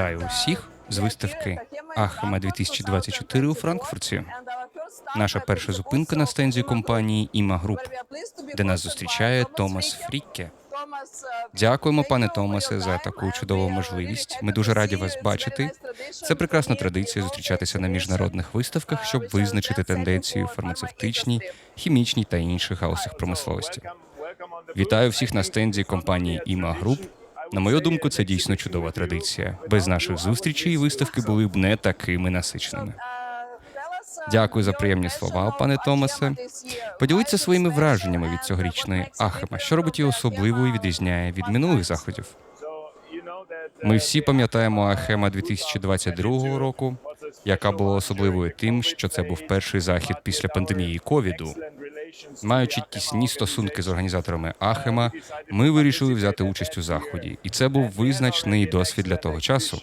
Вітаю усіх з виставки Ахема 2024 у Франкфурті. Наша перша зупинка на стенді компанії Іма Груп, де нас зустрічає Томас Фрікке. Дякуємо, пане Томасе, за таку чудову можливість. Ми дуже раді вас бачити. Це прекрасна традиція зустрічатися на міжнародних виставках, щоб визначити тенденції у фармацевтичній, хімічній та інших галузях промисловості. Вітаю всіх на стенді компанії Іма Груп. На мою думку, це дійсно чудова традиція. Без наших зустрічей виставки були б не такими насиченими. Дякую за приємні слова, пане Томасе. Поділіться своїми враженнями від цьогорічної Ахема, що робить її особливою і відрізняє від минулих заходів. Ми всі пам'ятаємо Ахема 2022 року, яка була особливою тим, що це був перший захід після пандемії ковіду. Маючи тісні стосунки з організаторами Ахема, ми вирішили взяти участь у заході, і це був визначний досвід для того часу.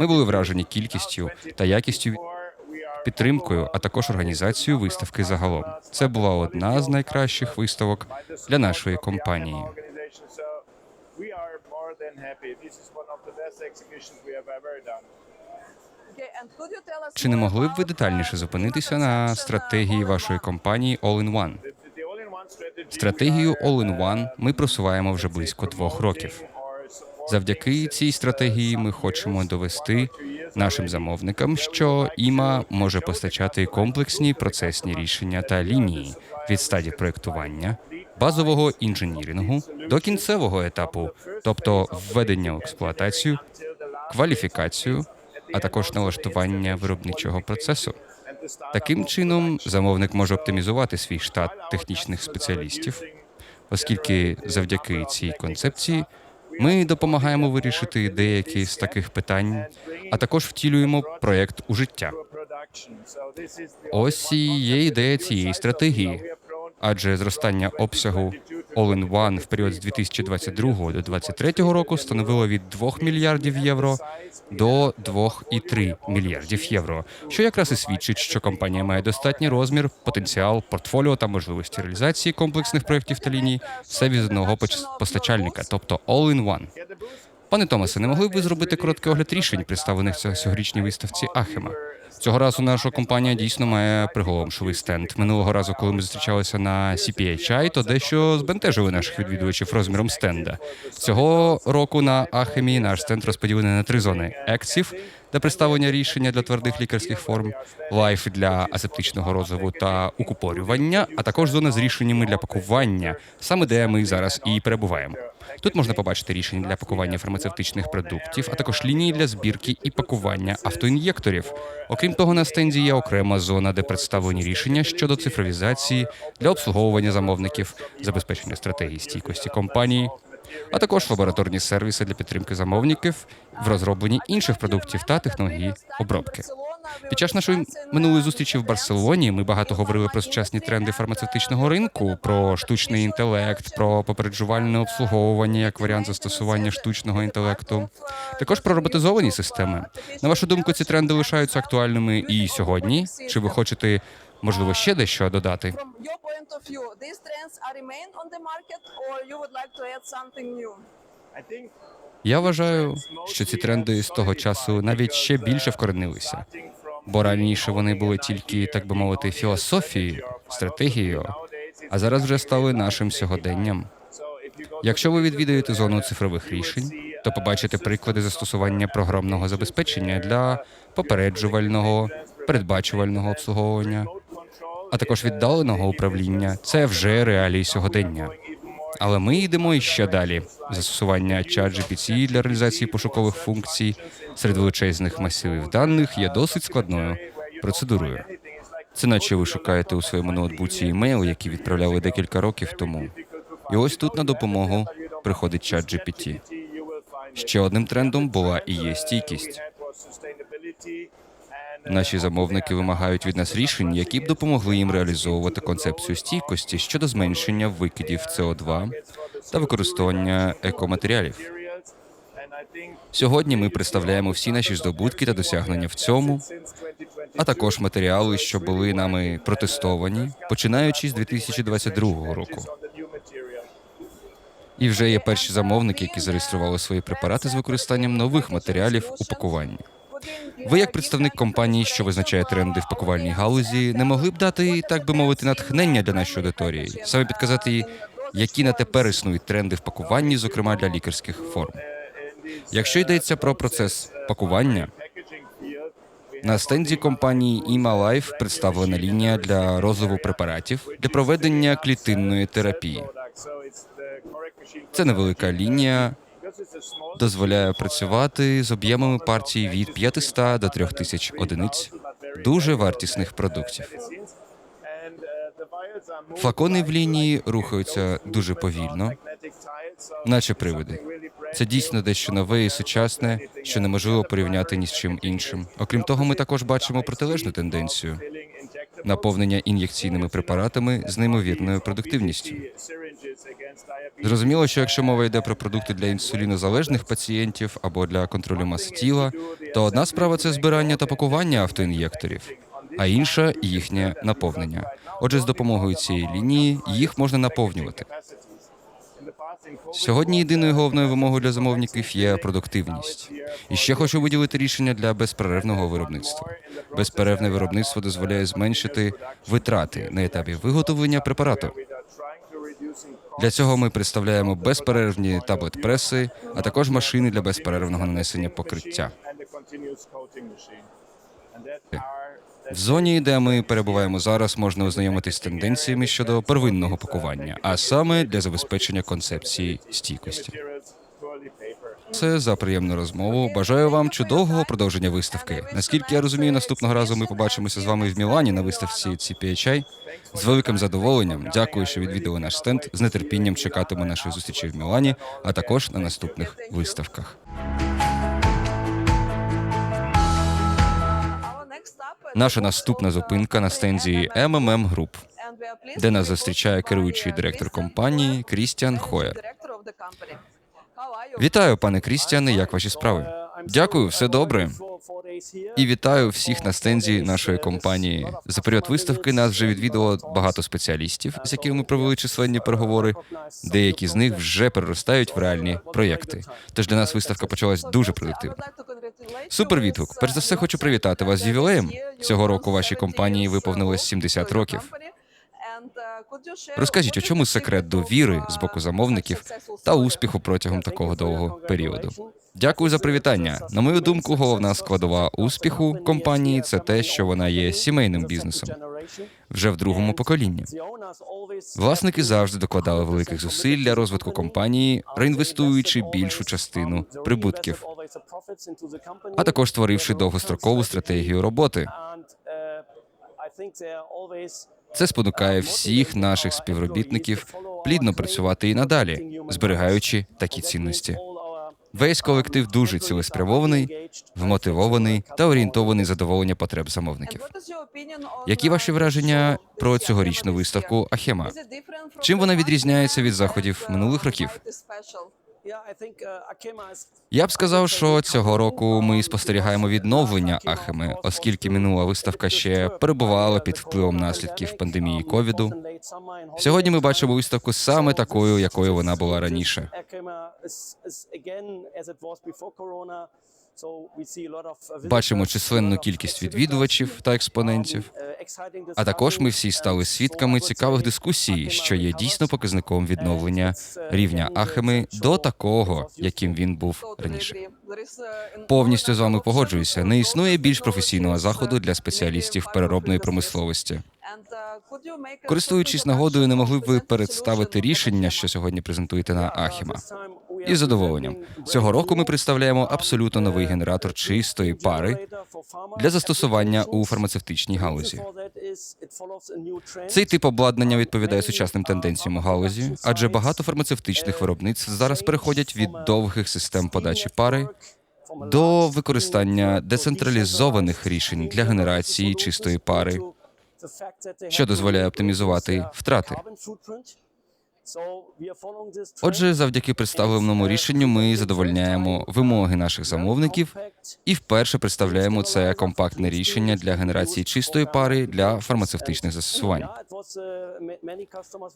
Ми були вражені кількістю та якістю підтримкою, а також організацією виставки загалом. Це була одна з найкращих виставок для нашої компанії. Чи не могли б ви детальніше зупинитися на стратегії вашої компанії All-in-One? Стратегію All-in-One ми просуваємо вже близько двох років. Завдяки цій стратегії ми хочемо довести нашим замовникам, що ІМА може постачати комплексні процесні рішення та лінії від стадії проєктування, базового інженірингу до кінцевого етапу, тобто введення в експлуатацію, кваліфікацію, а також налаштування виробничого процесу. Таким чином, замовник може оптимізувати свій штат технічних спеціалістів, оскільки завдяки цій концепції ми допомагаємо вирішити деякі з таких питань, а також втілюємо проєкт у життя. Ось і є ідея цієї стратегії, адже зростання обсягу All-in-One в період з 2022 до 2023 року становило від 2 мільярдів євро до 2,3 мільярдів євро, що якраз і свідчить, що компанія має достатній розмір, потенціал, портфоліо та можливості реалізації комплексних проєктів та ліній все від постачальника, тобто All-in-One. Пане Томасе, не могли б ви зробити короткий огляд рішень, представлених цьогорічній виставці Ахема? Цього разу наша компанія дійсно має приголомшовий стенд. Минулого разу, коли ми зустрічалися на CPHI, то дещо збентежили наших відвідувачів розміром стенда. Цього року на Ахемі наш стенд розподілений на три зони: Active, де представлення рішення для твердих лікарських форм, Life для асептичного розову та укупорювання, а також зона з рішеннями для пакування, саме де ми зараз і перебуваємо. Тут можна побачити рішення для пакування фармацевтичних продуктів, а також лінії для збірки і пакування автоін'єкторів. Окрім того, на стенді є окрема зона, де представлені рішення щодо цифровізації для обслуговування замовників, забезпечення стратегії стійкості компанії, а також лабораторні сервіси для підтримки замовників в розробленні інших продуктів та технології обробки. Під час нашої минулої зустрічі в Барселоні ми багато говорили про сучасні тренди фармацевтичного ринку, про штучний інтелект, про попереджувальне обслуговування як варіант застосування штучного інтелекту, також про роботизовані системи. На вашу думку, ці тренди лишаються актуальними і сьогодні? Чи ви хочете можливо ще дещо додати? Я вважаю, що ці тренди з того часу навіть ще більше вкоренилися, бо раніше вони були тільки, так би мовити, філософією, стратегією, а зараз вже стали нашим сьогоденням. Якщо ви відвідаєте зону цифрових рішень, то побачите приклади застосування програмного забезпечення для попереджувального, передбачувального обслуговування, а також віддаленого управління. Це вже реалії сьогодення. Але ми йдемо іще далі. Застосування ChatGPT для реалізації пошукових функцій серед величезних масивів даних є досить складною процедурою. Це наче ви шукаєте у своєму ноутбуці імейл, який відправляли декілька років тому. І ось тут на допомогу приходить ChatGPT. Ще одним трендом була і є стійкість. Наші замовники вимагають від нас рішень, які б допомогли їм реалізовувати концепцію стійкості щодо зменшення викидів СО2 та використання екоматеріалів. Сьогодні ми представляємо всі наші здобутки та досягнення в цьому, а також матеріали, що були нами протестовані, починаючи з 2022 року. І вже є перші замовники, які зареєстрували свої препарати з використанням нових матеріалів у пакуванні. Ви, як представник компанії, що визначає тренди в пакувальній галузі, не могли б дати, так би мовити, натхнення для нашої аудиторії, саме підказати які на тепер існують тренди в пакуванні, зокрема для лікарських форм. Якщо йдеться про процес пакування, на стенді компанії Life представлена лінія для розливу препаратів для проведення клітинної терапії. Це невелика лінія, дозволяє працювати з об'ємами партій від 500 до 3000 одиниць дуже вартісних продуктів. Флакони в лінії рухаються дуже повільно, наче привиди. Це дійсно дещо нове і сучасне, що неможливо порівняти ні з чим іншим. Окрім того, ми також бачимо протилежну тенденцію наповнення ін'єкційними препаратами з неймовірною продуктивністю. Зрозуміло, що якщо мова йде про продукти для інсулінозалежних пацієнтів або для контролю маси тіла, то одна справа це збирання та пакування автоін'єкторів, а інша їхнє наповнення. Отже, з допомогою цієї лінії їх можна наповнювати. Сьогодні єдиною головною вимогою для замовників є продуктивність. І ще хочу виділити рішення для безперервного виробництва. Безперервне виробництво дозволяє зменшити витрати на етапі виготовлення препарату. Для цього ми представляємо безперервні таблет-преси, а також машини для безперервного нанесення покриття. В зоні, де ми перебуваємо зараз, можна ознайомитись з тенденціями щодо первинного пакування, а саме для забезпечення концепції стійкості. Це за приємну розмову. Бажаю вам чудового продовження виставки. Наскільки я розумію, наступного разу ми побачимося з вами в Мілані на виставці CPHI. З великим задоволенням. Дякую, що відвідали наш стенд. З нетерпінням чекатиму нашої зустрічі в Мілані, а також на наступних виставках. Наша наступна зупинка на стенді MMM Group, де нас зустрічає керуючий директор компанії Крістіан Хоєр. Вітаю, пане Крістіане. Як ваші справи? Дякую, все добре. І вітаю всіх на стенді нашої компанії. За період виставки нас вже відвідало багато спеціалістів, з якими ми провели численні переговори. Деякі з них вже переростають в реальні проєкти. Тож для нас виставка почалась дуже продуктивно. Супер відгук. Перш за все, хочу привітати вас з ювілеєм. Цього року вашій компанії виповнилось 70 років. Розкажіть, у чому секрет довіри з боку замовників та успіху протягом такого довгого періоду? Дякую за привітання. На мою думку, головна складова успіху компанії це те, що вона є сімейним бізнесом вже в другому поколінні. Власники завжди докладали великих зусиль для розвитку компанії, реінвестуючи більшу частину прибутків, а також створивши довгострокову стратегію роботи. Це спонукає всіх наших співробітників плідно працювати і надалі, зберігаючи такі цінності. Весь колектив дуже цілеспрямований, вмотивований та орієнтований задоволення потреб замовників. Які ваші враження про цьогорічну виставку Ахема? Чим вона відрізняється від заходів минулих років? Я б сказав, що цього року ми спостерігаємо відновлення Ахеми, оскільки минула виставка ще перебувала під впливом наслідків пандемії ковіду. Сьогодні ми бачимо виставку саме такою, якою вона була раніше. Бачимо численну кількість відвідувачів та експонентів. А також ми всі стали свідками цікавих дискусій, що є дійсно показником відновлення рівня Ахеми до такого, яким він був раніше. Повністю з вами погоджуюся. Не існує більш професійного заходу для спеціалістів переробної промисловості. Користуючись нагодою, не могли б ви представити рішення, що сьогодні презентуєте на Ахіма? Із задоволенням цього року ми представляємо абсолютно новий генератор чистої пари для застосування у фармацевтичній галузі. Цей тип обладнання відповідає сучасним тенденціям у галузі, адже багато фармацевтичних виробництв зараз переходять від довгих систем подачі пари до використання децентралізованих рішень для генерації чистої пари, що дозволяє оптимізувати втрати. Отже, завдяки представленому рішенню ми задовольняємо вимоги наших замовників і вперше представляємо це компактне рішення для генерації чистої пари для фармацевтичних застосувань.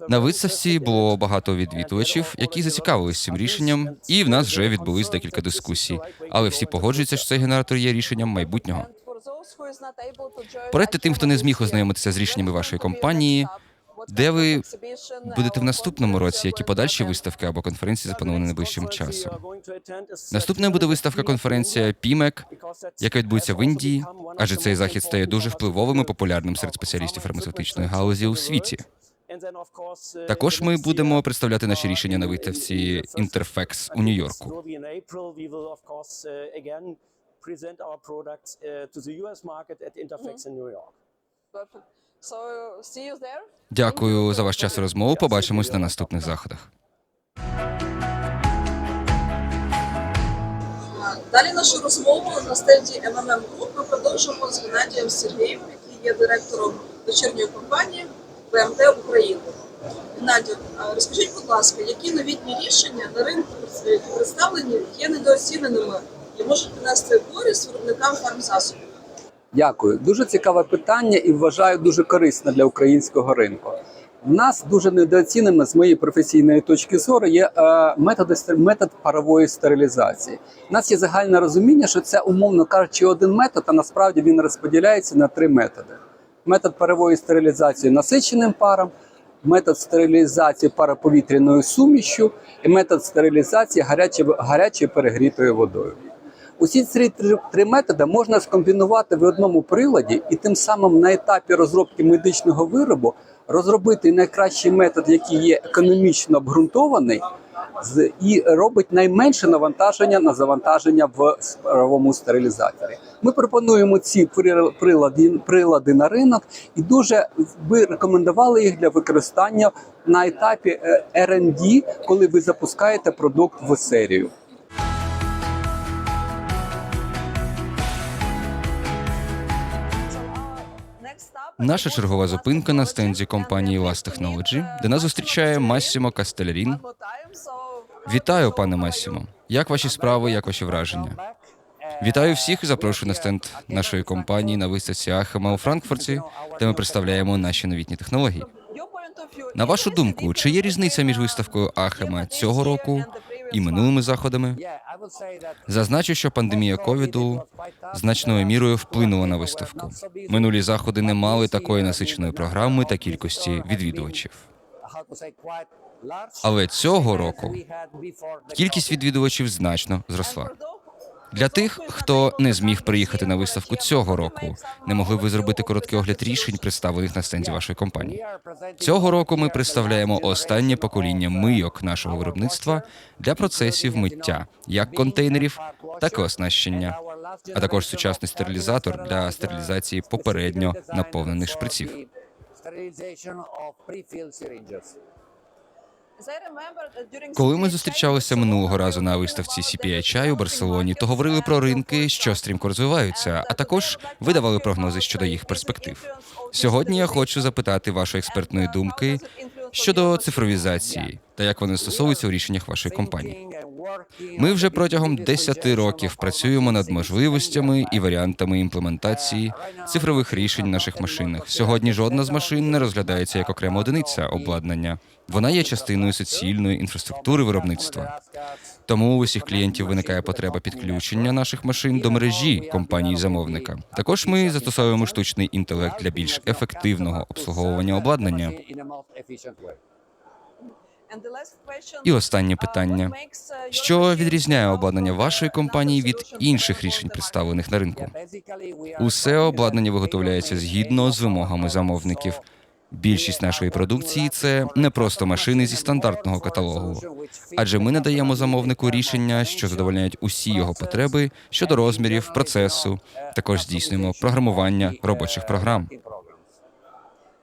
На виставці було багато відвідувачів, які зацікавились цим рішенням, і в нас вже відбулись декілька дискусій. Але всі погоджуються, що цей генератор є рішенням майбутнього. Порадьте тим, хто не зміг ознайомитися з рішеннями вашої компанії, де ви Будете в наступному році, які подальші виставки або конференції заплановані найближчим часом. Наступною буде виставка конференція PIMEC, яка відбудеться в Індії, адже цей захід стає дуже впливовим і популярним серед спеціалістів фармацевтичної галузі у світі. Також ми будемо представляти наші рішення на виставці Interfax у Нью-Йорку. Дякую за ваш час і розмову. Побачимось на наступних заходах. Далі нашу розмову на стенді MMM Group ми продовжимо з Геннадієм Сергієм, який є директором дочірньої компанії БМТ України. Геннадій, розкажіть, будь ласка, які новітні рішення на ринку представлені є недооціненими і можуть принести користь виробникам фармзасобів? Дякую. Дуже цікаве питання і вважаю дуже корисне для українського ринку. В нас дуже недооціненими з моєї професійної точки зору є е, методи метод парової стерилізації. У нас є загальне розуміння, що це умовно кажучи один метод, а насправді він розподіляється на три методи: метод парової стерилізації насиченим паром, метод стерилізації пароповітряною сумішю і метод стерилізації гарячої, гарячою перегрітою водою. Усі ці три, методи можна скомбінувати в одному приладі, і тим самим на етапі розробки медичного виробу розробити найкращий метод, який є економічно обґрунтований, і робить найменше навантаження на завантаження в паровому стерилізаторі. Ми пропонуємо ці при- прилади, прилади на ринок і дуже би рекомендували їх для використання на етапі е, R&D, коли ви запускаєте продукт в серію. Наша чергова зупинка на стенді компанії Last Technology, де нас зустрічає Массімо Кастелярін. Вітаю, пане Массімо. Як ваші справи, як ваші враження? Вітаю всіх і запрошую на стенд нашої компанії на виставці Ахема у Франкфурті, де ми представляємо наші новітні технології. На вашу думку, чи є різниця між виставкою Ахема цього року і минулими заходами? Зазначу, що пандемія ковіду значною мірою вплинула на виставку. Минулі заходи не мали такої насиченої програми та кількості відвідувачів. Але цього року Кількість відвідувачів значно зросла. Для тих, хто не зміг приїхати на виставку цього року, не могли ви зробити короткий огляд рішень, представлених на стенді вашої компанії. Цього року ми представляємо останнє покоління мийок нашого виробництва для процесів миття, як контейнерів, так і оснащення, а також сучасний стерилізатор для стерилізації попередньо наповнених шприців. Коли ми зустрічалися минулого разу на виставці CPHI у Барселоні, то говорили про ринки, що стрімко розвиваються, а також видавали прогнози щодо їх перспектив. Сьогодні я хочу запитати вашої експертної думки щодо цифровізації та як вони стосовуються у рішеннях вашої компанії. Ми вже протягом 10 років працюємо над можливостями і варіантами імплементації цифрових рішень в наших машинах. Сьогодні жодна з машин не розглядається як окрема одиниця обладнання. Вона є частиною суцільної інфраструктури виробництва. Тому у усіх клієнтів виникає потреба підключення наших машин до мережі компанії замовника. Також ми застосовуємо штучний інтелект для більш ефективного обслуговування обладнання. І останнє питання: що відрізняє обладнання вашої компанії від інших рішень, представлених на ринку? Усе обладнання виготовляється згідно з вимогами замовників. Більшість нашої продукції це не просто машини зі стандартного каталогу, адже ми надаємо замовнику рішення, що задовольняють усі його потреби щодо розмірів, процесу. Також здійснюємо програмування робочих програм.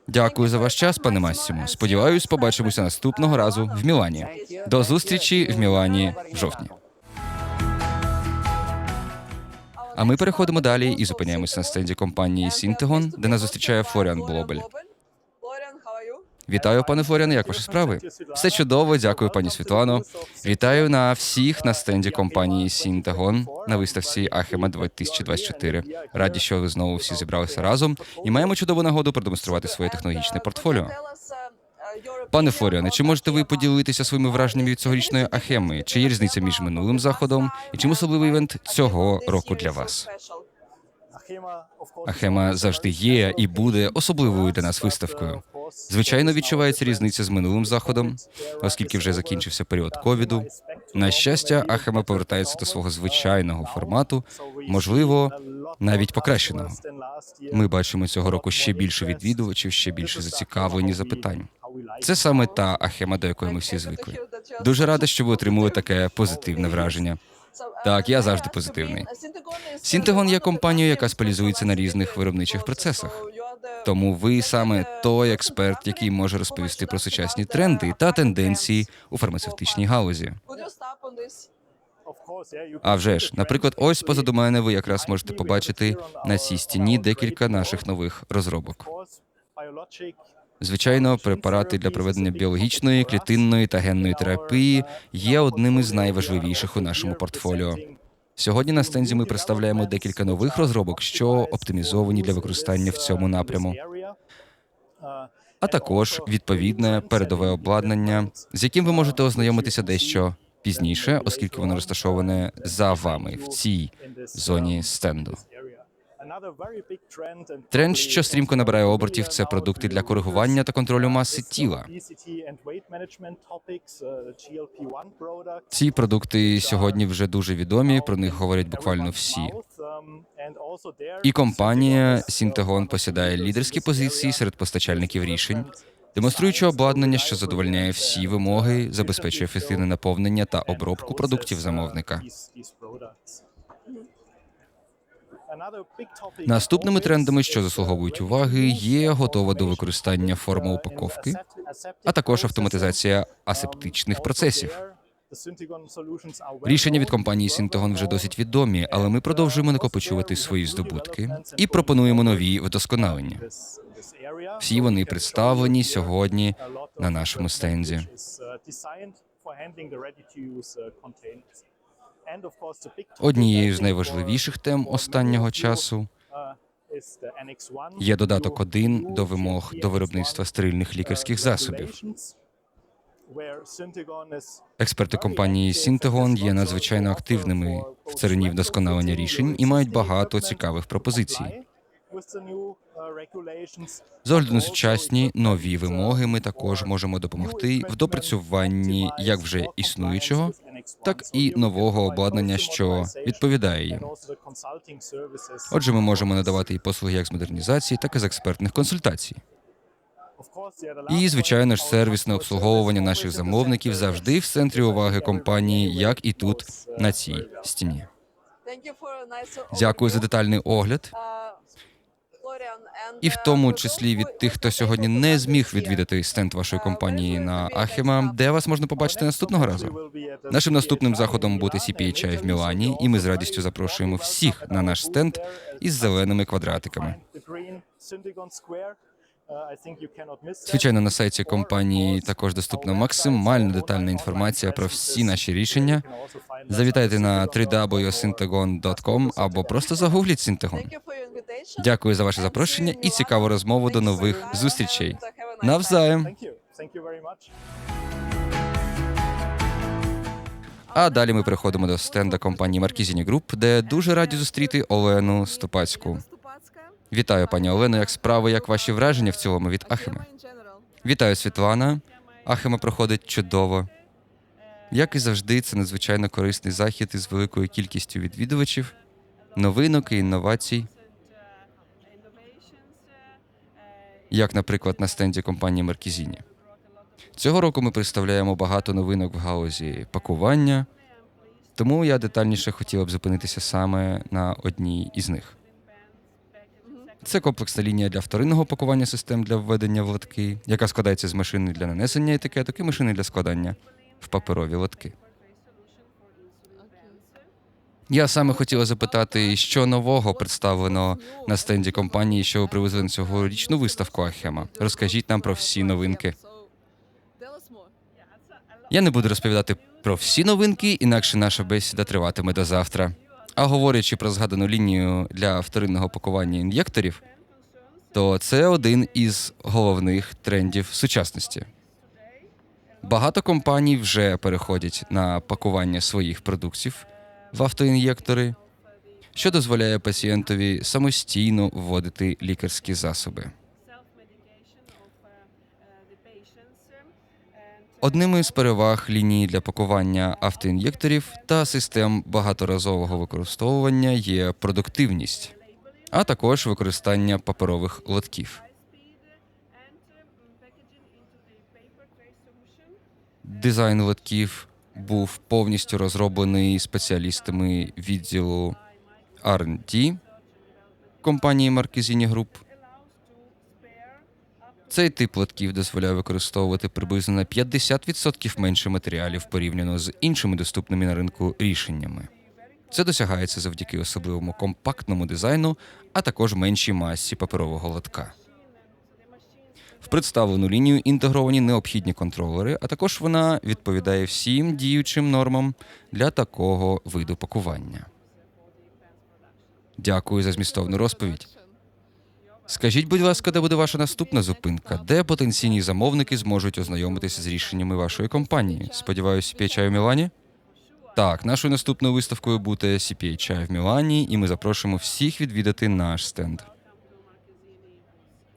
Дякую за ваш час, пане Массімо. Сподіваюсь, побачимося наступного разу в Мілані. До зустрічі в Мілані в жовтні. А ми переходимо далі і зупиняємося на стенді компанії Сінтегон, де нас зустрічає Флоріан Блобель. Вітаю, пане Флоріане, як ваші справи? Все чудово, дякую, пані Світлано. Вітаю на всіх на стенді компанії Сінтагон на виставці Ахема 2024. Раді, що ви знову всі зібралися разом і маємо чудову нагоду продемонструвати своє технологічне портфоліо. Пане Флоріане, чи можете ви поділитися своїми враженнями від цьогорічної Ахеми? Чи є різниця між минулим заходом і чим особливий івент цього року для вас? Ахема завжди є і буде особливою для нас виставкою. Звичайно, відчувається різниця з минулим заходом, оскільки вже закінчився період ковіду. На щастя, Ахема повертається до свого звичайного формату, можливо, навіть покращеного. Ми бачимо цього року ще більше відвідувачів, ще більше зацікавлень і запитань. Це саме та Ахема, до якої ми всі звикли. Дуже рада, що ви отримали таке позитивне враження. Так, я завжди позитивний. Сінтегон є компанією, яка спеціалізується на різних виробничих процесах. Тому ви саме той експерт, який може розповісти про сучасні тренди та тенденції у фармацевтичній галузі. А вже ж, наприклад, ось позаду мене ви якраз можете побачити на цій стіні декілька наших нових розробок. Звичайно, препарати для проведення біологічної, клітинної та генної терапії є одним із найважливіших у нашому портфоліо. Сьогодні на стенді ми представляємо декілька нових розробок, що оптимізовані для використання в цьому напряму, а також відповідне передове обладнання, з яким ви можете ознайомитися дещо пізніше, оскільки воно розташоване за вами в цій зоні стенду. Тренд, що стрімко набирає обертів, це продукти для коригування та контролю маси тіла. Ці продукти сьогодні вже дуже відомі. Про них говорять буквально всі. І компанія Сінтегон посідає лідерські позиції серед постачальників рішень, демонструючи обладнання, що задовольняє всі вимоги, забезпечує ефективне наповнення та обробку продуктів замовника. Наступними трендами, що заслуговують уваги, є готова до використання форма упаковки, а також автоматизація асептичних процесів. Рішення від компанії Сінтегон вже досить відомі, але ми продовжуємо накопичувати свої здобутки і пропонуємо нові вдосконалення. Всі вони представлені сьогодні на нашому стенді. Однією з найважливіших тем останнього часу є додаток 1 до вимог до виробництва стерильних лікарських засобів. Експерти компанії Сінтегон є надзвичайно активними в царині вдосконалення рішень і мають багато цікавих пропозицій. З огляду на сучасні нові вимоги, ми також можемо допомогти в допрацюванні як вже існуючого, так і нового обладнання, що відповідає їм. Отже, ми можемо надавати і послуги як з модернізації, так і з експертних консультацій. І, звичайно ж, сервісне обслуговування наших замовників завжди в центрі уваги компанії, як і тут на цій стіні. Дякую за детальний огляд, і в тому числі від тих, хто сьогодні не зміг відвідати стенд вашої компанії на Ахема, де вас можна побачити наступного разу. Нашим наступним заходом буде CPHI в Мілані, і ми з радістю запрошуємо всіх на наш стенд із зеленими квадратиками. Звичайно, на сайті компанії також доступна максимально детальна інформація про всі наші рішення. Завітайте на www.syntagon.com або просто загугліть Синтегон. Дякую за ваше запрошення і цікаву розмову. До нових зустрічей. Навзаєм. А далі ми переходимо до стенда компанії Маркізіні Груп, де дуже раді зустріти Олену Ступацьку. Вітаю, пані Олено. Як справи, як ваші враження в цілому від Ахеми? Вітаю, Світлана. Ахема проходить чудово. Як і завжди, це надзвичайно корисний захід із великою кількістю відвідувачів, новинок і інновацій, як, наприклад, на стенді компанії Маркізіні. Цього року ми представляємо багато новинок в галузі пакування, тому я детальніше хотіла б зупинитися саме на одній із них. Це комплексна лінія для вторинного пакування систем для введення в лотки, яка складається з машини для нанесення етикеток і машини для складання в паперові лотки. Я саме хотіла запитати, що нового представлено на стенді компанії, що ви привезли на цьогорічну виставку Ахема. Розкажіть нам про всі новинки. Я не буду розповідати про всі новинки, інакше наша бесіда триватиме до завтра. А говорячи про згадану лінію для вторинного пакування ін'єкторів, то це один із головних трендів сучасності. Багато компаній вже переходять на пакування своїх продуктів в автоін'єктори, що дозволяє пацієнтові самостійно вводити лікарські засоби. Одним із переваг лінії для пакування автоін'єкторів та систем багаторазового використовування є продуктивність, а також використання паперових лотків. Дизайн лотків був повністю розроблений спеціалістами відділу R&D компанії Marquezine Group. Цей тип лотків дозволяє використовувати приблизно на 50% менше матеріалів порівняно з іншими доступними на ринку рішеннями. Це досягається завдяки особливому компактному дизайну, а також меншій масі паперового лотка. В представлену лінію інтегровані необхідні контролери, а також вона відповідає всім діючим нормам для такого виду пакування. Дякую за змістовну розповідь. Скажіть, будь ласка, де буде ваша наступна зупинка? Де потенційні замовники зможуть ознайомитися з рішеннями вашої компанії? Сподіваюся, CPHI в Мілані? Так, нашою наступною виставкою буде CPHI в Мілані, і ми запрошуємо всіх відвідати наш стенд.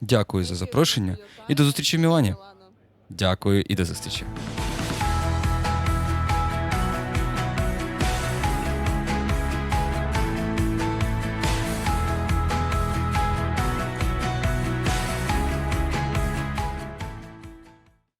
Дякую за запрошення і до зустрічі в Мілані. Дякую і до зустрічі.